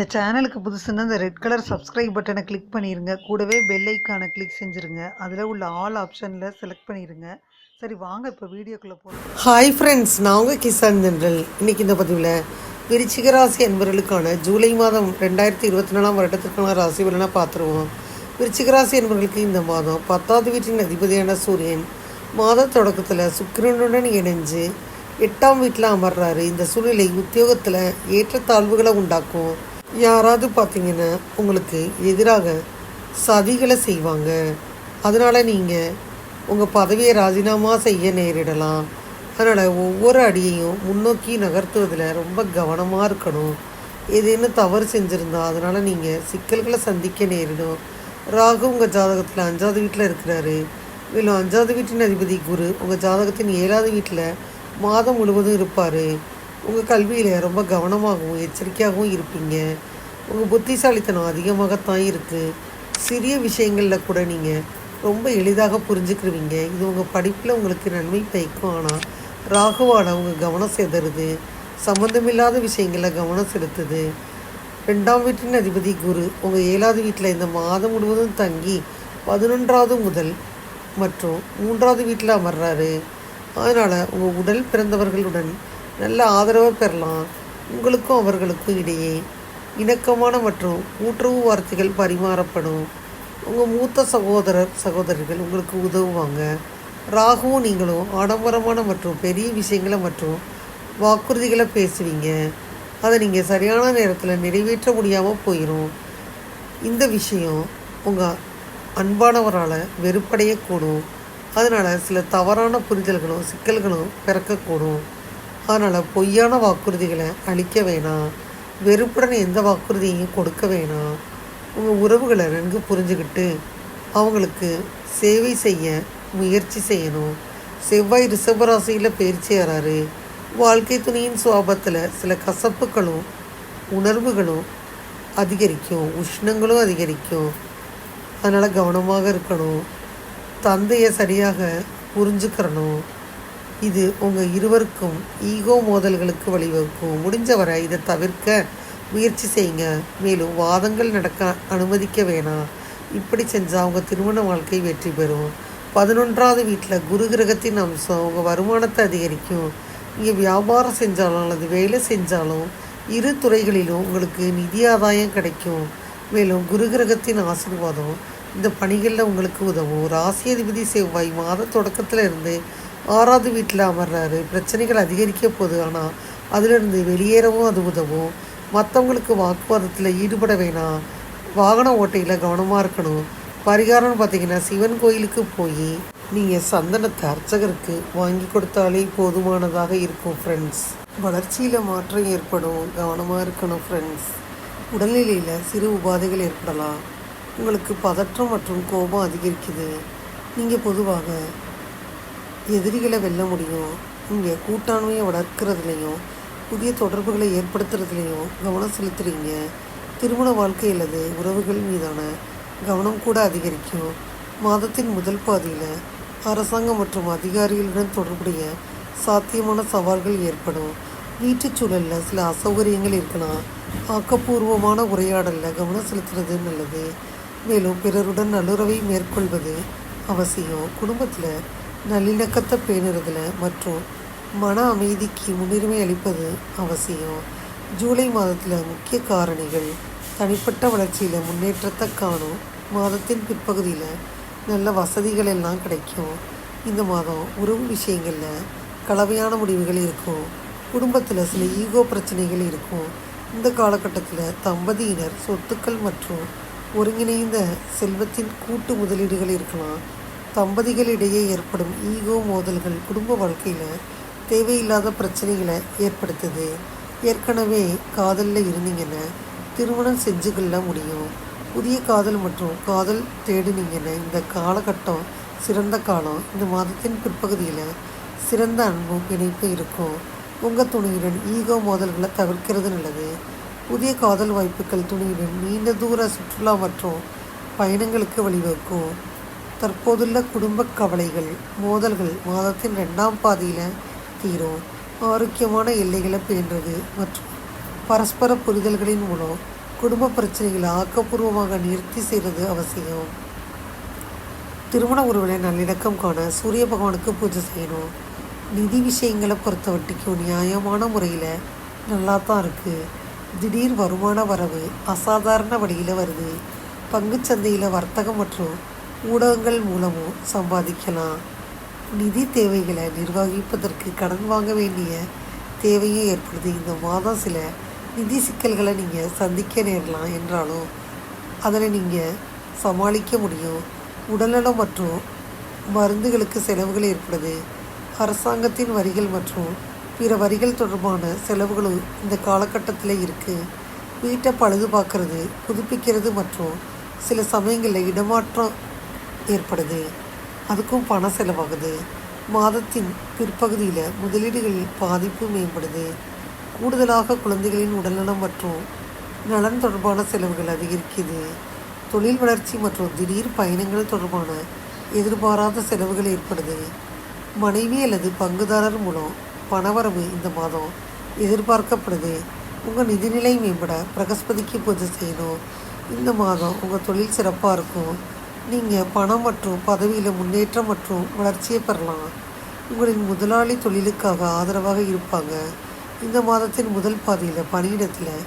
இந்த சேனலுக்கு புதுசுன்னா இந்த ரெட் கலர் சப்ஸ்கிரைப் பட்டனை கிளிக் பண்ணிடுங்க கூடவே பெல் ஐக்கானை கிளிக் செஞ்சுருங்க. அதில் உள்ள ஆல் ஆப்ஷனில் செலக்ட் பண்ணிடுங்க சரி வாங்க இப்போ வீடியோக்குள்ளே போகலாம் ஹாய் ஃப்ரெண்ட்ஸ் நான் உங்கள் கிசான் ஜென்ரல். இன்றைக்கி இந்த பதிவில் விருச்சிக ராசி என்பவர்களுக்கான ஜூலை மாதம் ரெண்டாயிரத்தி இருபத்தி நாலாம் வருடத்திற்கான ராசி பலனை பார்த்துருவோம். விருச்சிக ராசி என்பவர்களுக்கு இந்த மாதம் பத்தாவது வீட்டின் அதிபதியான சூரியன் மாத தொடக்கத்தில் சுக்கிரனுடன் இணைஞ்சு எட்டாம் வீட்டில் அமர்றாரு. இந்த சூழ்நிலை உத்தியோகத்தில் ஏற்றத்தாழ்வுகளை உண்டாக்கும். யாராவது பார்த்தீங்கன்னா உங்களுக்கு எதிராக சதிகளை செய்வாங்க. அதனால் நீங்கள் உங்கள் பதவியை ராஜினாமா செய்ய நேரிடலாம். அதனால் ஒவ்வொரு அடியையும் முன்னோக்கி நகர்த்துவதில் ரொம்ப கவனமாக இருக்கணும். ஏதேனும் தவறு செஞ்சுருந்தா அதனால் நீங்கள் சிக்கல்களை சந்திக்க நேரிடும். ராகு உங்கள் ஜாதகத்தில் அஞ்சாவது வீட்டில் இருக்கிறாரு. மேலும் அஞ்சாவது வீட்டின் அதிபதி குரு உங்கள் ஜாதகத்தின் ஏழாவது வீட்டில் மாதம் முழுவதும் இருப்பார். உங்கள் கல்வியில் ரொம்ப கவனமாகவும் எச்சரிக்கையாகவும் இருப்பீங்க. உங்கள் புத்திசாலித்தனம் அதிகமாகத்தான் இருக்குது சிறிய விஷயங்களில் கூட நீங்கள் ரொம்ப எளிதாக புரிஞ்சுக்கிருவீங்க. இது உங்கள் படிப்பில் உங்களுக்கு நன்மை பயக்கும். ஆனால் ராகுவால் உங்கள் கவனம் செதறுது. சம்மந்தமில்லாத விஷயங்களில் கவனம் செலுத்துது. ரெண்டாம் வீட்டின் அதிபதி குரு உங்கள் ஏழாவது வீட்டில் இந்த மாதம் முழுவதும் தங்கி பதினொன்றாவது முதல் மற்றும் மூன்றாவது வீட்டில் அமர்றாரு. அதனால் உங்கள் உடல் பிறந்தவர்களுடன் நல்ல ஆதரவை பெறலாம். உங்களுக்கும் அவர்களுக்கும் இடையே இணக்கமான மற்றும் ஊற்றவு வார்த்தைகள் பரிமாறப்படும். உங்கள் மூத்த சகோதரர் சகோதரிகள் உங்களுக்கு உதவுவாங்க. ராகுவும் நீங்களும் ஆடம்பரமான மற்றும் பெரிய விஷயங்களை மற்றும் வாக்குறுதிகளை பேசுவீங்க. அதை நீங்கள் சரியான நேரத்தில் நிறைவேற்ற முடியாமல் போயிடும் இந்த விஷயம் உங்கள் அன்பானவரால் வெறுப்படையக்கூடும். அதனால் சில தவறான புரிதல்களும் சிக்கல்களும் பிறக்கக்கூடும். அதனால் பொய்யான வாக்குறுதிகளை அளிக்க வேணாம். வெறுப்புடன் எந்த வாக்குறுதியையும் கொடுக்க வேணாம். உங்கள் உறவுகளை நன்கு புரிஞ்சுக்கிட்டு அவங்களுக்கு சேவை செய்ய முயற்சி செய்யணும். செவ்வாய் ரிஷபராசியில் பயிற்சி ஆறாரு வாழ்க்கை துணியின் சுவாபத்தில் சில கசப்புகளும் உணர்வுகளும் அதிகரிக்கும். உஷ்ணங்களும் அதிகரிக்கும். அதனால் கவனமாக இருக்கணும். தந்தையை சரியாக புரிஞ்சுக்கிறணும். இது உங்கள் இருவருக்கும் ஈகோ மோதல்களுக்கு வழிவகுக்கும். முடிஞ்சவரை இதை தவிர்க்க முயற்சி செய்யுங்க. மேலும் வாதங்கள் நடக்க அனுமதிக்க வேணாம். இப்படி செஞ்சால் அவங்க திருமண வாழ்க்கை வெற்றி பெறும். பதினொன்றாவது வீட்டில் குரு கிரகத்தின் அம்சம் உங்கள் வருமானத்தை அதிகரிக்கும். நீங்கள் வியாபாரம் செஞ்சாலும் அல்லது வேலை செஞ்சாலும் இரு துறைகளிலும் உங்களுக்கு நிதி ஆதாயம் கிடைக்கும். மேலும் குரு கிரகத்தின் ஆசீர்வாதம் இந்த பணிகளில் உங்களுக்கு உதவும். ராசி அதிபதி செவ்வாய் மாத தொடக்கத்தில் இருந்து ஆறாவது வீட்டில் அமர்றாரு. பிரச்சனைகள் அதிகரிக்க போகுது. ஆனால் அதிலிருந்து வெளியேறவும் அது உதவும். மற்றவங்களுக்கு வாக்குவாதத்தில் ஈடுபட வேணாம். வாகன ஓட்டையில் கவனமாக இருக்கணும். பரிகாரம்னு பார்த்தீங்கன்னா சிவன் கோயிலுக்கு போய் நீங்கள் சந்தனத்தை அர்ச்சகருக்கு வாங்கி கொடுத்தாலே போதுமானதாக இருக்கும் ஃப்ரெண்ட்ஸ் வளர்ச்சியில் மாற்றம் ஏற்படும். கவனமாக இருக்கணும் ஃப்ரெண்ட்ஸ் உடல்நிலையில் சிறு உபாதைகள் ஏற்படலாம். உங்களுக்கு பதற்றம் மற்றும் கோபம் அதிகரிக்குது. நீங்கள் பொதுவாக எதிரிகளை வெல்ல முடியும். இங்கே கூட்டாண்மையை வளர்க்குறதுலையும் புதிய தொடர்புகளை ஏற்படுத்துறதுலையும் கவனம் செலுத்துகிறீங்க திருமண வாழ்க்கை அல்லது உறவுகள் மீதான கவனம் கூட அதிகரிக்கும். மாதத்தின் முதல் பாதியில் அரசாங்கம் மற்றும் அதிகாரிகளுடன் தொடர்புடைய சாத்தியமான சவால்கள் ஏற்படும். வீட்டுச் சூழலில் சில அசௌகரியங்கள் இருக்கலாம். ஆக்கப்பூர்வமான உரையாடலில் கவனம் செலுத்துறது நல்லது. மேலும் பிறருடன் நல்லுறவை மேற்கொள்வது அவசியம். குடும்பத்தில் நல்லிணக்கத்தை பேணுறதுல மற்றும் மன அமைதிக்கு முன்னுரிமை அளிப்பது அவசியம். ஜூலை மாதத்தில் முக்கிய காரணிகள் தனிப்பட்ட வளர்ச்சியில் முன்னேற்றத்தை காணும். மாதத்தின் பிற்பகுதியில் நல்ல வசதிகள் எல்லாம் கிடைக்கும். இந்த மாதம் உறவு விஷயங்களில் கலவையான முடிவுகள் இருக்கும். குடும்பத்தில் சில ஈகோ பிரச்சனைகள் இருக்கும். இந்த காலகட்டத்தில் தம்பதியினர் சொத்துக்கள் மற்றும் ஒருங்கிணைந்த செல்வத்தின் கூட்டு முதலீடுகள் இருக்கலாம். தம்பதிகளிடையே ஏற்படும் ஈகோ மோதல்கள் குடும்ப வாழ்க்கையில் தேவையில்லாத பிரச்சனைகளை ஏற்படுத்துது. ஏற்கனவே காதலில் இருந்தீங்கன்னா திருமணம் செஞ்சுக்கொள்ள முடியும். புதிய காதல் மற்றும் காதல் தேடினீங்கன்னா இந்த காலகட்டம் சிறந்த காலம் இந்த மாதத்தின் பிற்பகுதியில் சிறந்த அன்பும் இணைப்பு இருக்கும். உங்கள் துணையுடன் ஈகோ மோதல்களை தவிர்க்கிறது நல்லது. புதிய காதல் வாய்ப்புகள் துணையுடன் நீண்ட தூர சுற்றுலா மற்றும் பயணங்களுக்கு வழிவகுக்கும். தற்போதுள்ள குடும்ப கவலைகள் மோதல்கள் மாதத்தின் ரெண்டாம் பாதியில் தீரும். ஆரோக்கியமான எல்லைகளை பேணுறது மற்றும் பரஸ்பர புரிதல்களின் மூலம் குடும்ப பிரச்சனைகளை ஆக்கப்பூர்வமாக நிறுத்தி செய்கிறது அவசியம். திருமண உறவுகளை நல்லிணக்கம் காண சூரிய பகவானுக்கு பூஜை செய்யணும். நிதி விஷயங்களை பொறுத்த வட்டிக்கும் நியாயமான முறையில் நல்லா தான் இருக்குது திடீர் வருமான வரவு அசாதாரண வழியில் வருது. பங்குச்சந்தையில் வர்த்தகம் மற்றும் ஊடகங்கள் மூலமும் சம்பாதிக்கலாம். நிதி தேவைகளை நிர்வகிப்பதற்கு கடன் வாங்க வேண்டிய தேவையும் ஏற்படுது இந்த மாதம் சில நிதி சிக்கல்களை நீங்கள் சந்திக்க நேரலாம் என்றாலும் அதனை நீங்கள் சமாளிக்க முடியும். உடல்நலம் மற்றும் மருந்துகளுக்கு செலவுகள் ஏற்படுது. அரசாங்கத்தின் வரிகள் மற்றும் பிற வரிகள் தொடர்பான செலவுகளும் இந்த காலகட்டத்தில் இருக்குது வீட்டை பழுது பார்க்கறது புதுப்பிக்கிறது மற்றும் சில சமயங்களில் இடமாற்றம் ஏற்படுது. அதுக்கும் பணம் செலவாகுது. மாதத்தின் பிற்பகுதியில் முதலீடுகளில் பாதிப்பு மேம்படுது. கூடுதலாக குழந்தைகளின் உடல்நலம் மற்றும் நலன் தொடர்பான செலவுகள் அதிகரிக்குது தொழில் வளர்ச்சி மற்றும் திடீர் பயணங்கள் தொடர்பான எதிர்பாராத செலவுகள் ஏற்படுது. மனைவி அல்லது பங்குதாரர் மூலம் பணவரவு இந்த மாதம் எதிர்பார்க்கப்படுது. உங்கள் நிதிநிலை மேம்பட பிரகஸ்பதிக்கு பூஜை செய்யணும். இந்த மாதம் உங்கள் தொழில் சிறப்பாக இருக்கும். நீங்கள் பணம் மற்றும் பதவியில் முன்னேற்றம் மற்றும் வளர்ச்சியை பெறலாம். உங்களின் முதலாளி தொழிலுக்காக ஆதரவாக இருப்பாங்க. இந்த மாதத்தின் முதல் பாதியில் பணியிடத்தில்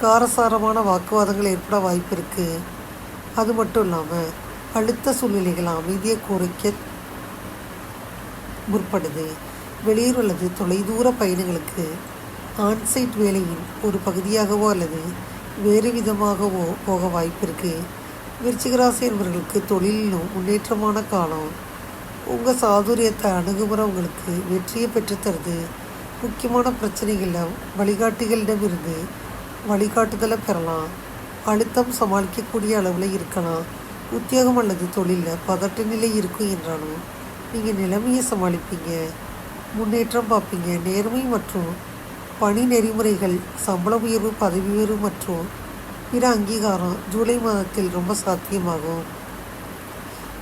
காரசாரமான வாக்குவாதங்கள் ஏற்பட வாய்ப்பு இருக்குது அது மட்டும் இல்லாமல் அழுத்த சூழ்நிலைகள் அமைதியை குறைக்க முற்படுது. வெளியூர் அல்லது தொலைதூர பயணங்களுக்கு ஆன்சைட் வேலையின் ஒரு பகுதியாகவோ அல்லது வேறு விதமாகவோ போக வாய்ப்பு இருக்குது விருச்சிகராசி என்பவர்களுக்கு தொழிலிலும் முன்னேற்றமான காலம். உங்கள் சாதுரியத்தை அணுகுமுறை உங்களுக்கு வெற்றியை பெற்றுத்தருது முக்கியமான பிரச்சனைகளில் வழிகாட்டிகளிடமிருந்து வழிகாட்டுதலை பெறலாம். அழுத்தம் சமாளிக்கக்கூடிய அளவில் இருக்கலாம். உத்தியோகம் அல்லது தொழிலில் பதட்ட நிலை இருக்கும் என்றாலும் நீங்கள் நிலைமையை சமாளிப்பீங்க. முன்னேற்றம் பார்ப்பீங்க. நேர்மை மற்றும் பணி நெறிமுறைகள் சம்பள உயர்வு பதவி உயர்வு மற்றும் பிற அங்கீகாரம் ஜூலை மாதத்தில் ரொம்ப சாத்தியமாகும்.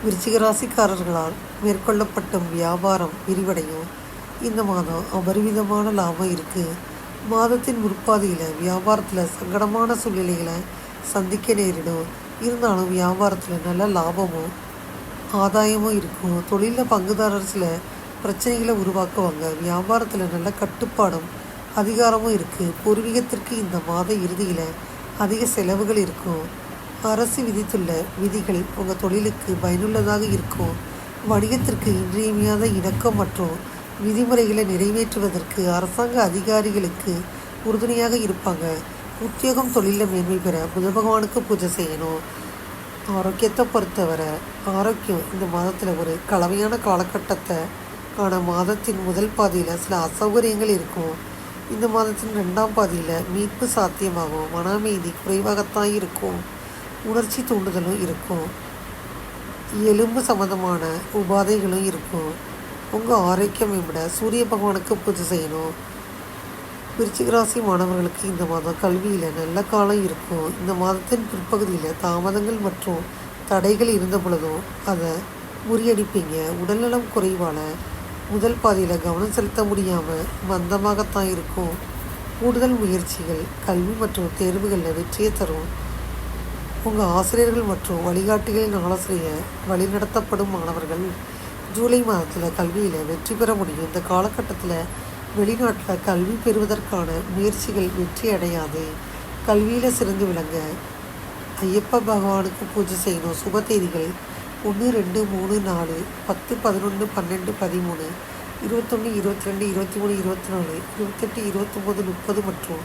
விருச்சிக ராசிக்காரர்களால் மேற்கொள்ளப்பட்ட வியாபாரம் விரிவடையும். இந்த மாதம் அபரிவிதமான லாபம் இருக்குது மாதத்தின் முற்பாதியில் வியாபாரத்தில் சங்கடமான சூழ்நிலைகளை சந்திக்க நேரிடும். இருந்தாலும் வியாபாரத்தில் நல்ல லாபமும் ஆதாயமும் இருக்கும். தொழிலில் பங்குதாரர் சில பிரச்சனைகளை உருவாக்குவாங்க. வியாபாரத்தில் நல்ல கட்டுப்பாடும் அதிகாரமும் இருக்குது பூர்வீகத்திற்கு இந்த மாத இறுதியில் அதிக செலவுகள் இருக்கும் அரசு விதித்துள்ள விதிகள் உங்கள் தொழிலுக்கு பயனுள்ளதாக இருக்கும் வணிகத்திற்கு இன்றியமையாத இணக்கம் மற்றும் விதிமுறைகளை நிறைவேற்றுவதற்கு அரசாங்க அதிகாரிகளுக்கு உறுதுணையாக இருப்பாங்க. உத்தியோகம் தொழிலில் மேன்மை பெற புத பகவானுக்கு பூஜை செய்யணும். ஆரோக்கியத்தை பொறுத்தவரை ஆரோக்கியம் இந்த மாதத்தில் ஒரு கலவையான காலகட்டத்தை ஆன மாதத்தின் முதல் பாதியில் சில அசௌகரியங்கள் இருக்கும். இந்த மாதத்தின் ரெண்டாம் பாதியில் மீட்பு சாத்தியமாகும். மன அமைதி குறைவாகத்தான் இருக்கும். உணர்ச்சி தூண்டுதலும் இருக்கும். எலும்பு சம்மந்தமான உபாதைகளும் இருக்கும். உங்கள் ஆரோக்கியம் விட சூரிய பகவானுக்கு பூஜை செய்யணும். விருச்சிகராசி மாணவர்களுக்கு இந்த மாதம் கல்வியில் நல்ல காலம் இருக்கும். இந்த மாதத்தின் பிற்பகுதியில் தாமதங்கள் மற்றும் தடைகள் இருந்த பொழுதும் அதை முறியடிப்பீங்க. உடல்நலம் குறைவான முதல் பாதியில் கவனம் செலுத்த முடியாமல் மந்தமாகத்தான் இருக்கும். கூடுதல் முயற்சிகள் கல்வி மற்றும் தேர்வுகளில் வெற்றியை தரும். உங்கள் ஆசிரியர்கள் மற்றும் வழிகாட்டிகளின் ஆலோசனையை வழிநடத்தப்படும் மாணவர்கள் ஜூலை மாதத்தில் கல்வியில் வெற்றி பெற முடியும். இந்த காலகட்டத்தில் வெளிநாட்டில் கல்வி பெறுவதற்கான முயற்சிகள் வெற்றி அடையாது. கல்வியில் சிறந்து விளங்க ஐயப்ப பகவானுக்கு பூஜை செய்யணும். சுப தேதிகள் ஒன்று ரெண்டு மூணு நாலு பத்து பதினொன்று பன்னெண்டு பதிமூணு இருபத்தொன்று இருபத்தி ரெண்டு இருபத்தி மூணு இருபத்தி நாலு இருபத்தெட்டு இருபத்தொம்போது முப்பது மற்றும்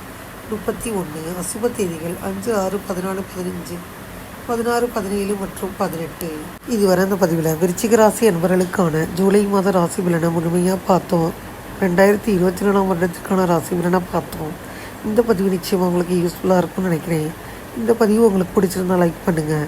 முப்பத்தி ஒன்று அசுப தேதிகள் அஞ்சு ஆறு பதினாலு பதினஞ்சு பதினாறு பதினேழு மற்றும் பதினெட்டு. இதுவரை அந்த பதிவில் விருச்சிக ராசி என்பவர்களுக்கான ஜூலை மாத ராசி பலனை முழுமையாக பார்த்தோம். ரெண்டாயிரத்தி இருபத்தி நாலாம் வருடத்திற்கான ராசி பலனை பார்த்தோம். இந்த பதிவு நிச்சயமாக உங்களுக்கு யூஸ்ஃபுல்லாக இருக்கும்னு நினைக்கிறேன். இந்த பதிவு உங்களுக்கு பிடிச்சிருந்தா லைக் பண்ணுங்கள்